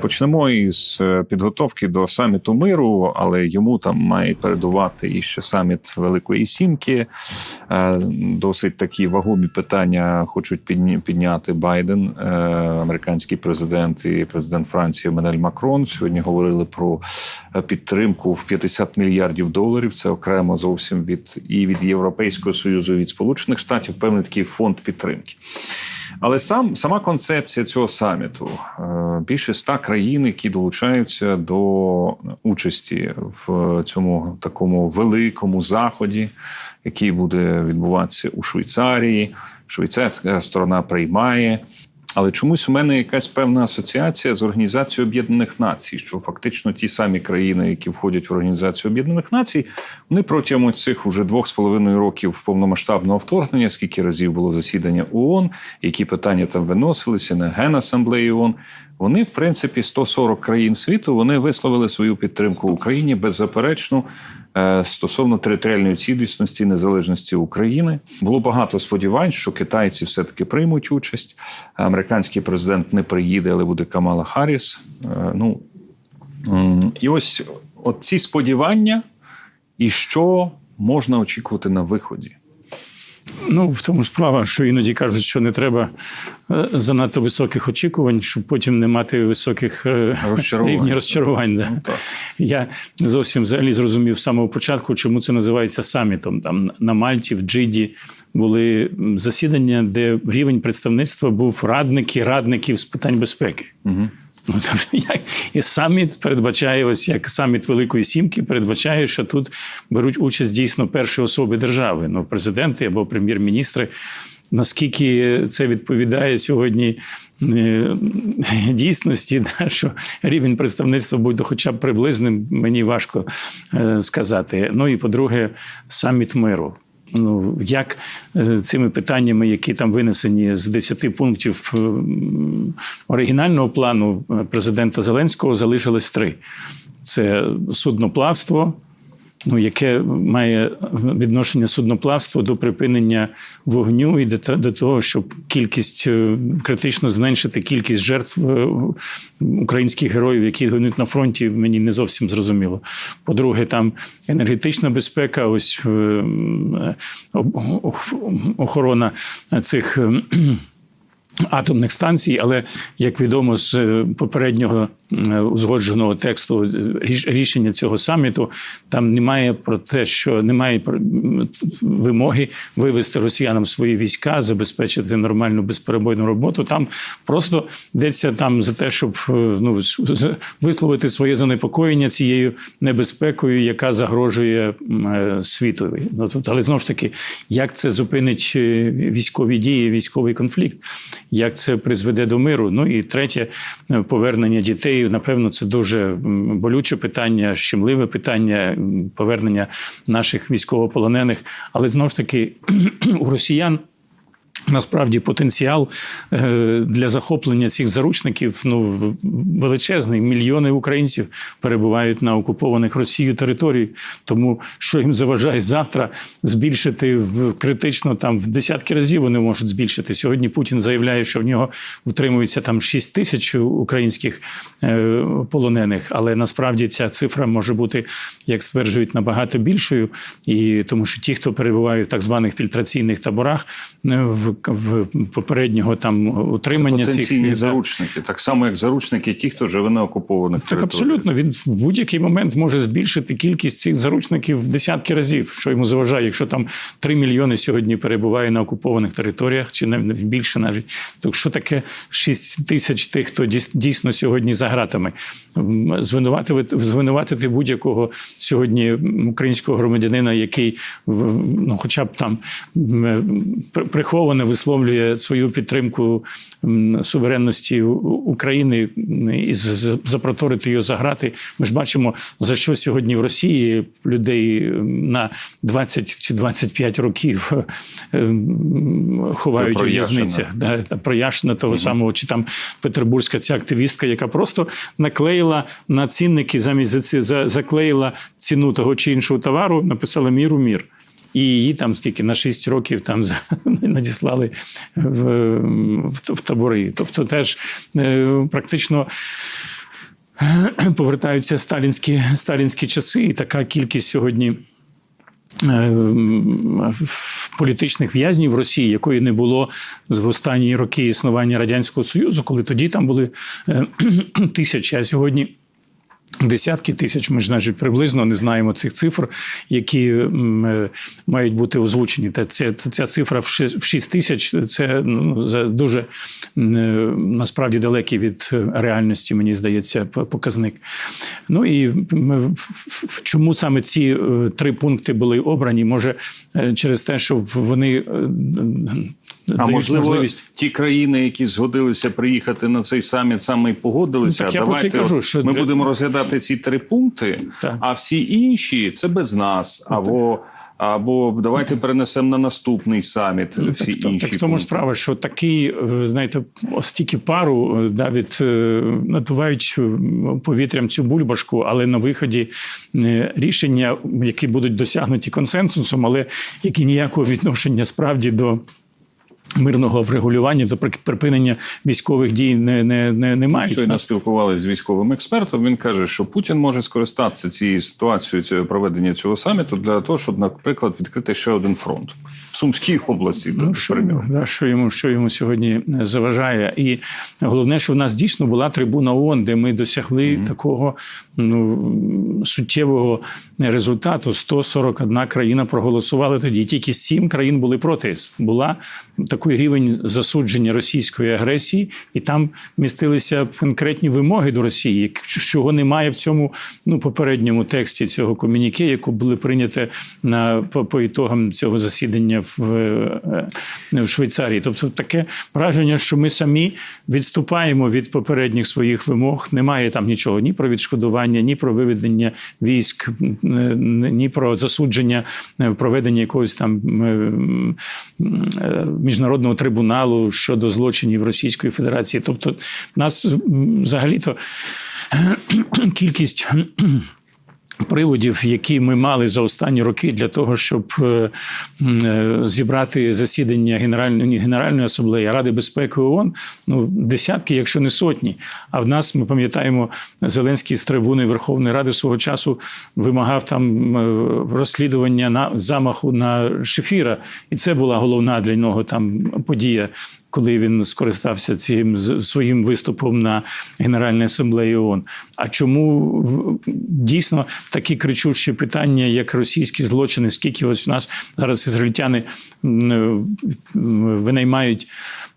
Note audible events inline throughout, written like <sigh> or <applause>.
Почнемо із е, підготовки до саміту миру, але йому там має передувати і ще саміт Великої Сімки. Е, Досить такі вагомі питання хочуть підняти Байден, е, американський президент і президент Франції Менель Макрон. Сьогодні говорили про підтримку в 50 мільярдів доларів. Це окремо зовсім від і від Європейського союзу, і від Сполучених Штатів. Певний такий фонд підтримки. Але сам сама концепція цього саміту е, більше ста країн, які долучаються до участі в цьому такому великому заході, який буде відбуватися у Швейцарії. Швейцарська сторона приймає. Але чомусь у мене якась певна асоціація з Організацією Об'єднаних Націй, що фактично ті самі країни, які входять в Організацію Об'єднаних Націй, вони протягом цих уже двох з половиною років повномасштабного вторгнення, скільки разів було засідання ООН, які питання там виносилися на Генасамблеї ООН, вони, в принципі, 140 країн світу вони висловили свою підтримку Україні беззаперечну е, стосовно територіальної цілісності і незалежності України. Було багато сподівань, що китайці все-таки приймуть участь. Американський президент не приїде, але буде Камала Харріс. Е, Ну і ось от ці сподівання, і що можна очікувати на виході. Ну, в тому ж справа, що іноді кажуть, що не треба е, занадто високих очікувань, щоб потім не мати високих е, Розчарувань. рівні розчарувань. Да. Ну, так. Я зовсім взагалі зрозумів з самого початку, чому це називається самітом. Там на Мальті, в Джиді були засідання, де рівень представництва був радники радників з питань безпеки. Угу. Ну, <laughs> як і саміт передбачає, ось як саміт Великої Сімки передбачає, що тут беруть участь дійсно перші особи держави, ну президенти або прем'єр-міністри. Наскільки це відповідає сьогодні е, <laughs> дійсності, да, що рівень представництва буде хоча б приблизним, мені важко е, сказати. Ну і по-друге, саміт миру. Ну, як е, цими питаннями, які там винесені з 10 пунктів е, оригінального плану е, президента Зеленського, залишилось три: це судноплавство, ну, яке має відношення судноплавство до припинення вогню і до, того, щоб кількість е, критично зменшити кількість жертв е, українських героїв, які гинуть на фронті, мені не зовсім зрозуміло. По-друге, там енергетична безпека, ось е, охорона цих. е, <clears throat> Атомних станцій, але як відомо з попереднього узгодженого тексту е, рішення цього саміту, там немає про те, що немає вимоги вивести росіянам свої війська, забезпечити нормальну безперебойну роботу. Там просто йдеться там за те, щоб е, ну висловити своє занепокоєння цією небезпекою, яка загрожує е, світові. Ну тут, але знову ж таки, як це зупинить е, військові дії, військовий конфлікт, як це призведе до миру? Ну і третє, е, повернення дітей. Напевно, це дуже болюче питання, щемливе питання повернення наших військовополонених. Але знову ж таки, <clears throat> у росіян. Насправді потенціал е, для захоплення цих заручників ну величезний. Мільйони українців перебувають на окупованих Росією території. Тому що їм заважає завтра збільшити в критично там в десятки разів вони можуть збільшити. Сьогодні Путін заявляє, що в нього втримується там 6 тисяч українських е, полонених, але насправді ця цифра може бути, як стверджують, набагато більшою. І тому, що ті, хто перебувають в так званих фільтраційних таборах, е, в, в попереднього там утримання цих Потенційні да, заручники, так само як заручники, ті, хто живе на окупованих так, територіях. абсолютно. Він в будь-який момент може збільшити кількість цих заручників в десятки разів, що йому заважає, якщо там 3 мільйони сьогодні перебуває на окупованих територіях, чи навіть більше навіть. То що таке 6 тисяч тих, хто дійс- дійсно сьогодні за гратами? Звинуватити, звинуватити будь-якого сьогодні українського громадянина, який в- ну, хоча б там м, при- приховано висловлює свою підтримку суверенності України і запроторити його за грати. Ми ж бачимо, за що сьогодні в Росії людей на 20 чи 25 років е, ховають у в'язницях. Да, про Яшина того самого, чи там петербурзька ця активістка, яка просто наклеїла на цінники замість за- заклеїла ціну того чи іншого товару, написала міру мір. І її там скільки на 6 років там <laughs> надіслали в, в, в табори. Тобто, теж е, практично <clears throat> повертаються сталінські, сталінські часи, і така кількість сьогодні. е, Політичних в'язнів в Росії, якої не було в останні роки існування радянського союзу, коли тоді там були е, <clears throat> тисячі, а сьогодні десятки тисяч. Ми ж навіть приблизно не знаємо цих цифр, які е, мають бути озвучені. Та ця, ця цифра в ши- 6 тисяч це ну, дуже е, насправді далекий від реальності, мені здається, показник. Ну і м, в- в- в- чому саме ці е, три пункти були обрані? Може, через те, що вони А дають можливо, можливість. ті країни, які згодилися приїхати на цей саміт, саме й погодилися. Ну, так я про це кажу, що ми будемо розглядати ці три пункти, Так. а всі інші це без нас. Або, або давайте перенесемо на наступний саміт всі Ну, так, інші. так тому ж справа, що такий, е, знаєте, стільки пару е, да, е, надувають повітрям цю бульбашку, але на виході рішення, які будуть досягнуті консенсусом, але які ніякого відношення справді до. Мирного врегулювання до прик- припинення військових дій не, не, не, не мають. Щойно спілкувалися з військовим експертом. Він каже, що Путін може скористатися цією ситуацією цією проведення цього саміту для того, щоб, наприклад, відкрити ще один фронт в Сумській області. Ну, що, да, що, йому, що йому сьогодні е, заважає. І головне, що в нас дійсно була трибуна ООН, де ми досягли такого ну, суттєвого результату. 141 країна проголосувала тоді. Тільки 7 країн були проти. Була такий рівень засудження російської агресії, і там містилися конкретні вимоги до Росії, чого немає в цьому ну, попередньому тексті цього комюніке, яке були прийняті на по, по ітогам цього засідання в, е, в Швейцарії. Тобто таке враження, що ми самі відступаємо від попередніх своїх вимог. Немає там нічого ні про відшкодування, ні про виведення військ, е, ні про засудження е, проведення якогось там е, е, міжнародного трибуналу щодо злочинів Російської Федерації. Тобто, нас взагалі-то кількість. Приводів, які ми мали за останні роки для того, щоб е, е, зібрати засідання Генеральної Генеральної асамблеї Ради безпеки ООН, ну десятки, якщо не сотні. А в нас ми пам'ятаємо, Зеленський з трибуни Верховної Ради свого часу вимагав там е, розслідування на замаху на Шефіра, і це була головна для нього там подія. Коли він скористався цим своїм виступом на Генеральній асамблеї ООН. А чому дійсно такі кричущі питання, як російські злочини, скільки ось у нас зараз ізраїльтяни винаймають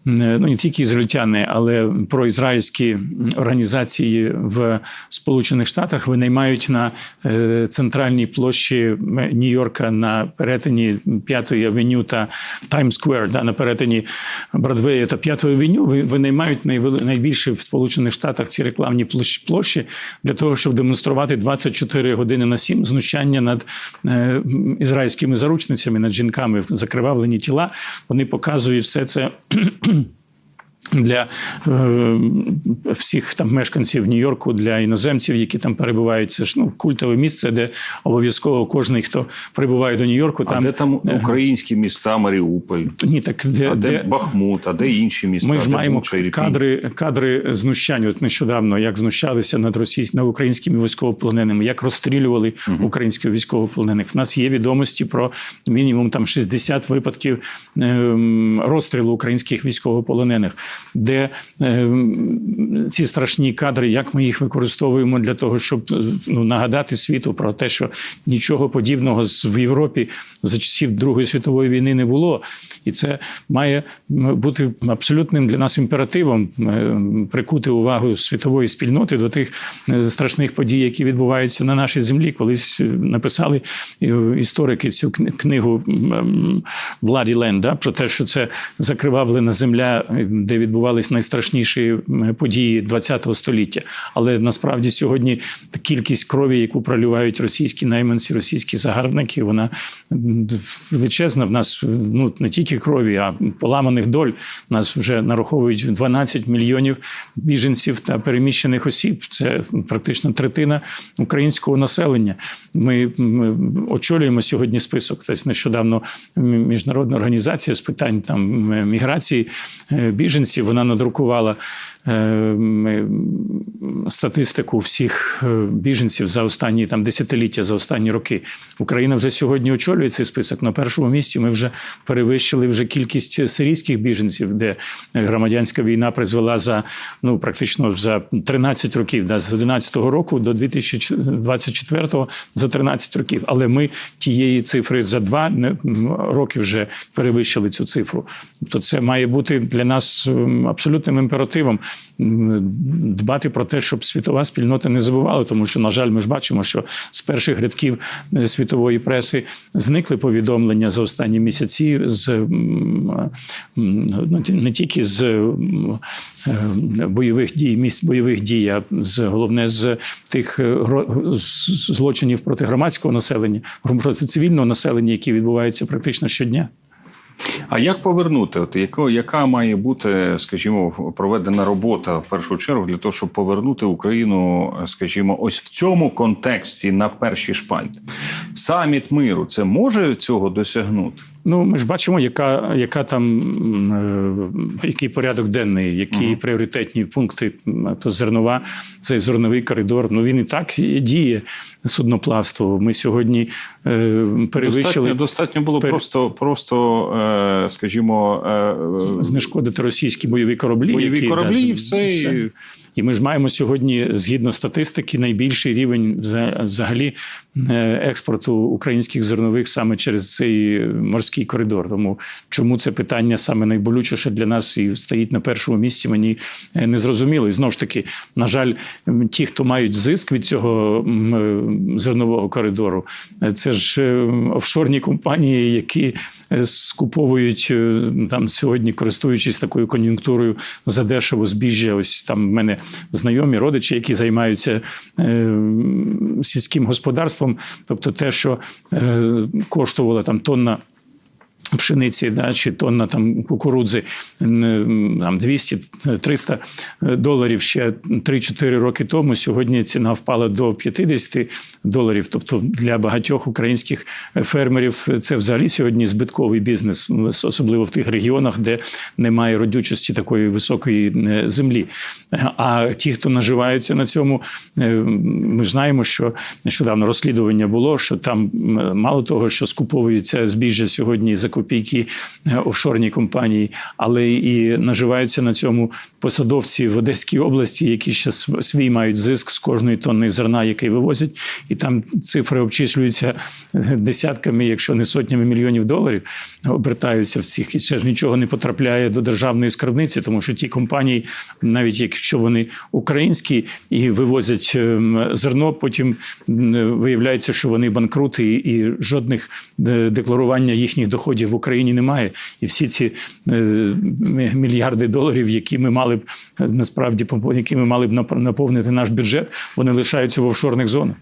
ну не тільки ізраїльтяни, але проізраїльські організації в Сполучених Штатах винаймають на е, центральній площі Нью-Йорка на перетині 5-ї авеню та Таймс-сквер, да, на перетині Бродвея та 5-ї авеню, ви- винаймають найбільше в Сполучених Штатах ці рекламні площ- площі для того, щоб демонструвати 24 години на 7 знущання над е, ізраїльськими заручницями, над жінками, закривавлені тіла. Вони показують все це. Hmm. <clears throat> Для е, всіх там мешканців Нью-Йорку, для іноземців, які там перебувають, це ж ну культове місце, де обов'язково кожен, хто прибуває до Нью-Йорку, А там де там українські міста, Маріуполь, ні, так де, а де, де? Бахмут, а де інші міста? ми ж де маємо Буча, кадри, кадри знущань. От нещодавно як знущалися над російсь... над українськими військовополоненими, як розстрілювали українських військовополонених. В нас є відомості про мінімум там 60 випадків ем, розстрілу українських військовополонених, де ем, ці страшні кадри, як ми їх використовуємо для того, щоб ну, нагадати світу про те, що нічого подібного в Європі за часів Другої світової війни не було, і це має бути абсолютним для нас імперативом е, прикути увагу світової спільноти до тих е, страшних подій, які відбуваються на нашій землі. Колись е, написали е, історики цю книгу Bloody Land, да, про те, що це закривавлена земля, е, де відбувались найстрашніші події ХХ століття. Але насправді сьогодні кількість крові, яку проливають російські найманці, російські загарбники, вона величезна. В нас ну не тільки крові, а поламаних доль. Нас вже нараховують 12 мільйонів біженців та переміщених осіб. Це практично третина українського населення. Ми, ми очолюємо сьогодні список. Тобто нещодавно міжнародна організація з питань там міграції е, біженців вона надрукувала е, статистику всіх е, біженців за останні там десятиліття, за останні роки. Україна вже сьогодні очолює цей список. На першому місці ми вже перевищили вже кількість сирійських біженців, де громадянська війна призвела за ну практично за 13 років, да, з 11 року до 2024 за 13 років. Але ми тієї цифри за два роки вже перевищили цю цифру. Тобто, це має бути для нас абсолютним імперативом дбати про те, щоб світова спільнота не забувала, тому що, на жаль, ми ж бачимо, що з перших рядків е, світової преси зникли повідомлення за останні місяці з ну, не тільки з е, бойових дій, місць бойових дій, а з головне з тих е, злочинів проти громадського населення, проти цивільного населення, які відбуваються практично щодня. А як повернути? От яко, яка має бути, скажімо, проведена робота в першу чергу для того, щоб повернути Україну, скажімо, ось в цьому контексті на перші шпальти? Саміт миру це може цього досягнути? Ну, ми ж бачимо, яка, яка там е, який порядок денний, які пріоритетні пункти. То зернова, цей зерновий коридор. Ну він і так діє судноплавство. Ми сьогодні е, перевищили Достатньо, достатньо було Пер- просто, просто, е, скажімо, е, знешкодити російські бойові кораблі. бойові які, кораблі, да, і все. і- І ми ж маємо сьогодні, згідно статистики, найбільший рівень взагалі е, експорту українських зернових саме через цей морський коридор. Тому чому це питання саме найболючіше для нас і стоїть на першому місці, мені е, не зрозуміло. І знову ж таки, на жаль, ті, хто мають зиск від цього е, зернового коридору, це ж офшорні компанії, які скуповують там сьогодні, користуючись такою кон'юнктурою за дешево збіжжя. Ось там в мене знайомі родичі, які займаються е, сільським господарством, тобто те, що е, коштувала там тонна. Пшениці, да, чи тонна там кукурудзи там 200-300 доларів ще 3-4 роки тому. Сьогодні ціна впала до 50 доларів. Тобто для багатьох українських фермерів це взагалі сьогодні збитковий бізнес, особливо в тих регіонах, де немає родючості такої високої е, землі. А ті, хто наживаються на цьому, е, ми знаємо, що нещодавно розслідування було, що там мало того, що скуповуються збіжжя сьогодні за копійки е, офшорні компанії, але і наживаються на цьому посадовці в Одеській області, які ще свій мають зиск з кожної тонни зерна, який вивозять, і там цифри обчислюються е, десятками, якщо не сотнями мільйонів доларів, обертаються в цих. І ще ж нічого не потрапляє до державної скарбниці, тому що ті компанії, навіть якщо вони українські і вивозять ем, зерно, потім виявляється, що вони банкрути, і жодних е, декларування їхніх доходів в Україні немає. І всі ці е, мільярди доларів, які ми мали б е, насправді які ми мали б нап- наповнити наш бюджет, вони лишаються в офшорних зонах.